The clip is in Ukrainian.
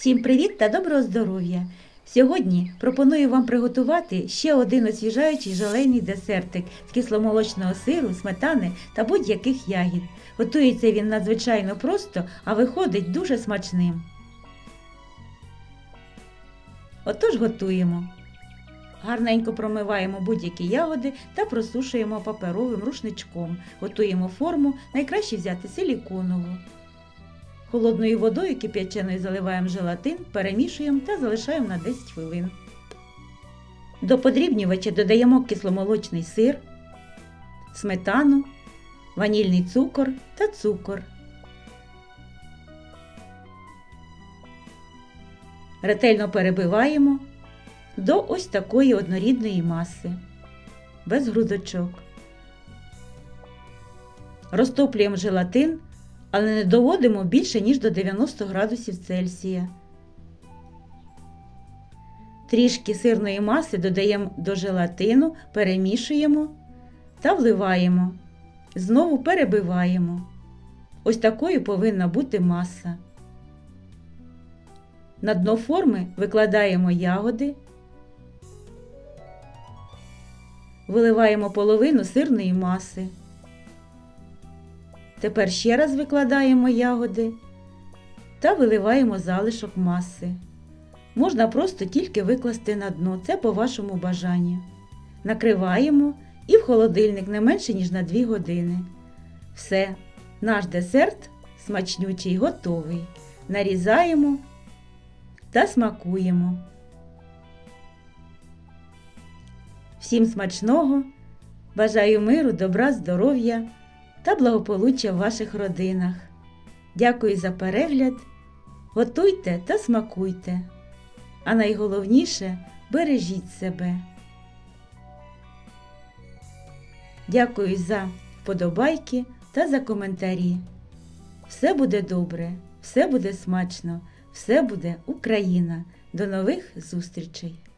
Всім привіт та доброго здоров'я! Сьогодні пропоную вам приготувати ще один освіжаючий желейний десертик з кисломолочного сиру, сметани та будь-яких ягід. Готується він надзвичайно просто, а виходить дуже смачним. Отож готуємо. Гарненько промиваємо будь-які ягоди та просушуємо паперовим рушничком. Готуємо форму, найкраще взяти силіконову. Холодною водою кип'яченою заливаємо желатин, перемішуємо та залишаємо на 10 хвилин. До подрібнювача додаємо кисломолочний сир, сметану, ванільний цукор та цукор. Ретельно перебиваємо до ось такої однорідної маси, без грудочок. Розтоплюємо желатин але не доводимо більше, ніж до 90 градусів Цельсія. Трішки сирної маси додаємо до желатину, перемішуємо та вливаємо. Знову перебиваємо. Ось такою повинна бути маса. На дно форми викладаємо ягоди, виливаємо половину сирної маси. Тепер ще раз викладаємо ягоди та виливаємо залишок маси. Можна просто тільки викласти на дно, це по вашому бажанню. Накриваємо і в холодильник не менше, ніж на 2 години. Все, наш десерт смачнючий готовий. Нарізаємо та смакуємо. Всім смачного! Бажаю миру, добра, здоров'я! Та благополуччя в ваших родинах. Дякую за перегляд. Готуйте та смакуйте. А найголовніше бережіть себе. Дякую за вподобайки та за коментарі. Все буде добре, все буде смачно, все буде Україна. До нових зустрічей!